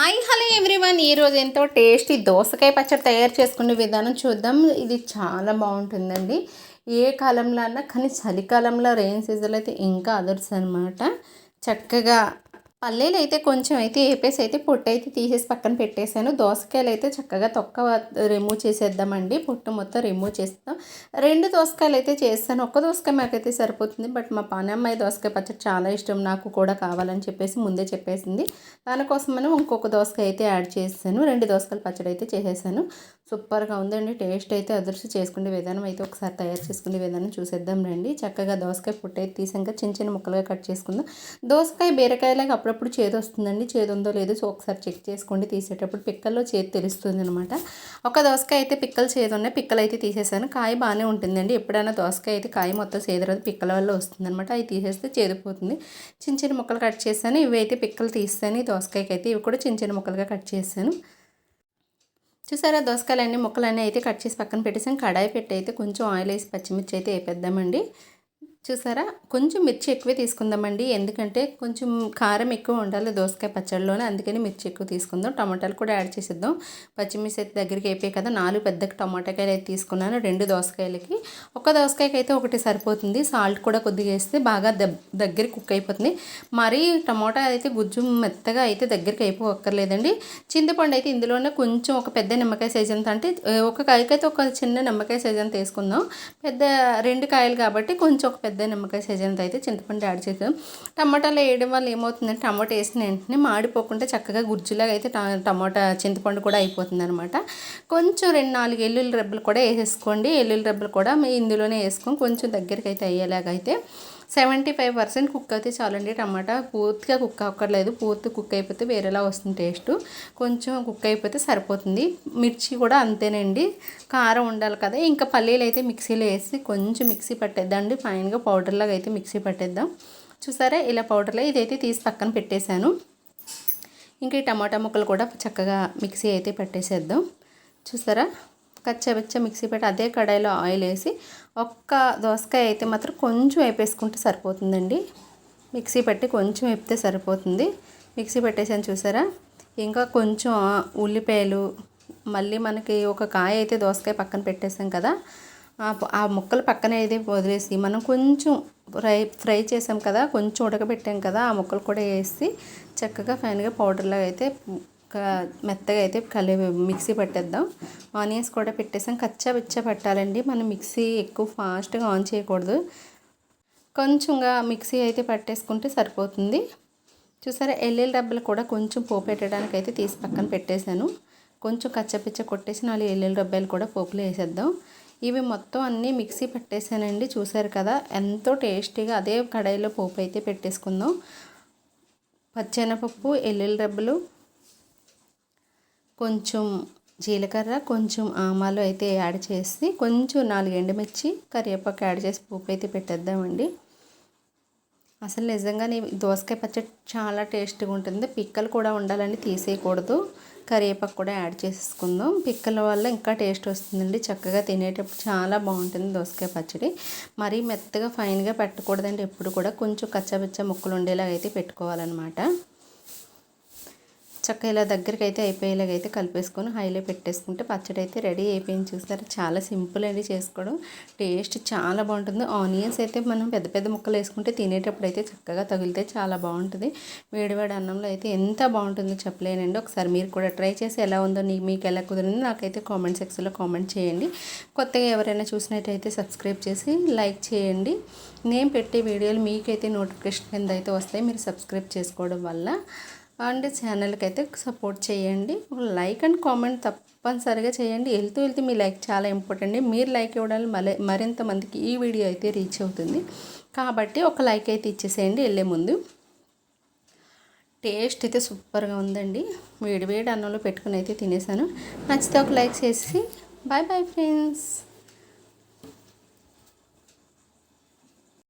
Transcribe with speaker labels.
Speaker 1: Hi hello everyone. ఈరోజు ఎంతో tasty దోసకాయ పచ్చడి తయారు చేసుకునే విధానం చూద్దాం. ఇది చాలా బాగుంటుందండి. ఏ కాలంలో అన్నా కానీ చలికాలంలో రెయిన్ సీజన్లో అయితే ఇంకా అదర్స్ అనమాట చక్కగా పల్లీలు అయితే కొంచెం అయితే వేపేసి అయితే పొట్టు అయితే తీసేసి పక్కన పెట్టేశాను. దోసకాయలు అయితే చక్కగా తొక్క రిమూవ్ చేసేద్దామండి. పొట్టు మొత్తం రిమూవ్ చేస్తాం రెండు దోసకాయలు అయితే చేస్తాను. ఒక్క దోసకాయ మాకైతే సరిపోతుంది. బట్ మా పానమ్మాయి దోసకాయ పచ్చడి చాలా ఇష్టం. నాకు కూడా కావాలని చెప్పేసి ముందే చెప్పేసింది. దానికోసమని ఇంకొక దోసకాయ అయితే యాడ్ చేసాను రెండు దోసకాయల పచ్చడి అయితే చేసేసాను. సూపర్గా ఉందండి. టేస్ట్ అయితే అదృష్టి చేసుకునే విధానం అయితే ఒకసారి తయారు చేసుకునే విధానం చూసేద్దాం రండి. చక్కగా దోసకాయ పుట్టు అయితే తీసాక చిన్న చిన్న ముక్కలుగా కట్ చేసుకుందాం. దోసకాయ బీరకాయలాగా అప్పుడప్పుడు అప్పుడప్పుడు చేదు వస్తుందండి. చేదు ఉందో లేదో సో ఒకసారి చెక్ చేసుకోండి. తీసేటప్పుడు పిక్కల్లో చేదు తెలుస్తుంది అనమాట ఒక దోసకాయ అయితే పిక్కలు చేదు ఉన్నాయి. పిక్కలు అయితే తీసేసాను. కాయ బాగానే ఉంటుందండి. ఎప్పుడైనా దోసకాయ అయితే కాయ మొత్తం చేదు పిక్కల వల్ల వస్తుంది అనమాట అవి తీసేస్తే చేదిపోతుంది చిన్న చిన్న ముక్కలు కట్ చేశాను. ఇవి అయితే పిక్కలు తీస్తాను. దోసకాయకి అయితే ఇవి కూడా చిన్న చిన్న ముక్కలుగా కట్ చేశాను. చూసారా? దోసకాయలన్నీ ముక్కలన్నీ అయితే కట్ చేసి పక్కన పెట్టేసాను కడాయి పెట్టి అయితే కొంచెం ఆయిల్ వేసి పచ్చిమిర్చి అయితే వేపేద్దామండి. చూసారా? కొంచెం మిర్చి ఎక్కువే తీసుకుందామండి. ఎందుకంటే కొంచెం కారం ఎక్కువ ఉండాలి దోసకాయ పచ్చడిలోనే అందుకని మిర్చి ఎక్కువ తీసుకుందాం. టమాటాలు కూడా యాడ్ చేసేద్దాం. పచ్చిమిర్చి అయితే దగ్గరికి అయిపోయాయి కదా. నాలుగు పెద్ద టమాటాకాయలు అయితే తీసుకున్నాను. రెండు దోసకాయలకి. ఒక దోసకాయకి అయితే ఒకటి సరిపోతుంది. సాల్ట్ కూడా కొద్దిగా వేస్తే బాగా దగ్గర కుక్ అయిపోతుంది. మరీ టమాటా అయితే గుజ్జు మెత్తగా అయితే దగ్గరికి అయిపోక్కర్లేదండి. చింతపండు అయితే ఇందులోనే కొంచెం ఒక పెద్ద నిమ్మకాయ సైజ్ అంత అంటే ఒక కాయకైతే ఒక చిన్న నిమ్మకాయ సైజ్ అంత వేసుకుందాం. పెద్ద రెండు కాయలు కాబట్టి కొంచెం ఒక పెద్ద పెద్ద నిమ్మకాయ సైజంత అయితే చింతపండు యాడ్ చేసాం టమాటాలు వేయడం వల్ల ఏమవుతుందంటే టమాటా వేసిన వెంటనే మాడిపోకుండా చక్కగా గుజ్జులాగా అయితే టమాటా చింతపండు కూడా అయిపోతుంది అనమాట కొంచెం రెండు నాలుగు ఎల్లుల్లి రెబ్బలు కూడా వేసేసుకోండి. ఎల్లుల్లి రెబ్బలు కూడా మీ ఇందులోనే వేసుకొని కొంచెం దగ్గరికి అయితే అయ్యేలాగైతే సెవెంటీ ఫైవ్ పర్సెంట్ కుక్ అయితే చాలండి. టమాటా పూర్తిగా కుక్ అవ్వక్కర్లేదు పూర్తి కుక్ అయిపోతే వేరేలా వస్తుంది టేస్ట్. కొంచెం కుక్ అయిపోతే సరిపోతుంది. మిర్చి కూడా అంతేనండి. కారం ఉండాలి కదా. ఇంకా పల్లీలు అయితే మిక్సీలో వేసి కొంచెం మిక్సీ పట్టేద్దండి. ఫైన్గా పౌడర్లాగా అయితే మిక్సీ పట్టేద్దాం. చూసారా? ఇలా పౌడర్లో ఇదైతే తీసి పక్కన పెట్టేశాను. ఇంకా ఈ టమాటా ముక్కలు కూడా చక్కగా మిక్సీ అయితే పెట్టేసేద్దాం. చూసారా? కచ్చబెచ్చ మిక్సీ పెట్టి అదే కడాయిలో ఆయిల్ వేసి ఒక్క దోసకాయ అయితే మాత్రం కొంచెం వేపేసుకుంటే సరిపోతుందండి. మిక్సీ పెట్టి కొంచెం వేపితే సరిపోతుంది. మిక్సీ పెట్టేసాను చూసారా? ఇంకా కొంచెం ఉల్లిపాయలు మళ్ళీ మనకి ఒక కాయ అయితే దోసకాయ పక్కన పెట్టేసాం కదా ఆ ముక్కలు పక్కన అయితే వదిలేసి మనం కొంచెం ఫ్రై ఫ్రై చేసాం కదా కొంచెం ఉడకబెట్టాం కదా ఆ ముక్కలు కూడా వేసి చక్కగా ఫైన్గా పౌడర్లాగా అయితే మెత్తగా అయితే కలి మిక్సీ పట్టేద్దాం. ఆనియన్స్ కూడా పెట్టేసాం. కచ్చా బిచ్చా పట్టాలండి. మనం మిక్సీ ఎక్కువ ఫాస్ట్గా ఆన్ చేయకూడదు. కొంచెంగా మిక్సీ అయితే పట్టేసుకుంటే సరిపోతుంది. చూసారా ఎల్లుల్లి డబ్బలు కూడా కొంచెం పోపు పెట్టడానికి అయితే తీసి పక్కన పెట్టేశాను. కొంచెం కచ్చపిచ్చ కొట్టేసి నాలుగు ఎల్లుల్లి డబ్బాలు కూడా పోపులో వేసేద్దాం. ఇవి మొత్తం అన్నీ మిక్సీ పట్టేసానండి. చూసారు కదా ఎంతో టేస్టీగా అదే కడాయిలో పోపు అయితే పెట్టేసుకుందాం. పచ్చెనపప్పు ఎల్లుల్లి డబ్బలు కొంచెం జీలకర్ర కొంచెం ఆమాలు అయితే యాడ్ చేసి కొంచెం నాలుగు ఎండుమిర్చి కరివేపాకు యాడ్ చేసి పోపు అయితే పెట్టేద్దామండి. అసలు నిజంగానే దోసకాయ పచ్చడి చాలా టేస్ట్గా ఉంటుంది. పిక్కలు కూడా ఉండాలని తీసేయకూడదు. కరివేపాకు కూడా యాడ్ చేసుకుందాం పిక్కల వల్ల ఇంకా టేస్ట్ వస్తుందండి. చక్కగా తినేటప్పుడు చాలా బాగుంటుంది దోసకాయ పచ్చడి. మరీ మెత్తగా ఫైన్గా పెట్టకూడదండి. ఎప్పుడు కూడా కొంచెం కచ్చబచ్చ ముక్కలు ఉండేలాగా అయితే పెట్టుకోవాలన్నమాట. చక్క ఇలా దగ్గరికి అయితే అయిపోయేలాగా అయితే కలిపేసుకొని హైలో పెట్టేసుకుంటే పచ్చడి అయితే రెడీ అయిపోయింది. చూస్తారు చాలా సింపుల్ అండి చేసుకోవడం. టేస్ట్ చాలా బాగుంటుంది. ఆనియన్స్ అయితే మనం పెద్ద పెద్ద ముక్కలు వేసుకుంటే తినేటప్పుడు అయితే చక్కగా తగిలితే చాలా బాగుంటుంది. వేడివేడి అన్నంలో అయితే ఎంత బాగుంటుందో చెప్పలేనండి. ఒకసారి మీరు కూడా ట్రై చేసి ఎలా ఉందో మీకు ఎలా కుదిరిందో నాకైతే కామెంట్ సెక్షన్లో కామెంట్ చేయండి. కొత్తగా ఎవరైనా చూసినట్టయితే సబ్స్క్రైబ్ చేసి లైక్ చేయండి. నేను పెట్టే వీడియోలు మీకైతే నోటిఫికేషన్ కింద అయితే వస్తాయి. మీరు సబ్స్క్రైబ్ చేసుకోవడం వల్ల అండ్ ఛానల్కి అయితే సపోర్ట్ చేయండి. లైక్ అండ్ కామెంట్ తప్పనిసరిగా చేయండి. వెళ్తూ వెళ్తూ మీ లైక్ చాలా ఇంపార్టెంట్. మీరు లైక్ ఇవ్వడానికి మళ్ళీ మరింత మందికి ఈ వీడియో అయితే రీచ్ అవుతుంది. కాబట్టి ఒక లైక్ అయితే ఇచ్చేసేయండి. వెళ్ళే ముందు. టేస్ట్ అయితే సూపర్గా ఉందండి. వేడి వేడి అన్నంలో పెట్టుకుని అయితే తినేసాను. నచ్చితే ఒక లైక్ చేసి బాయ్ బాయ్ ఫ్రెండ్స్.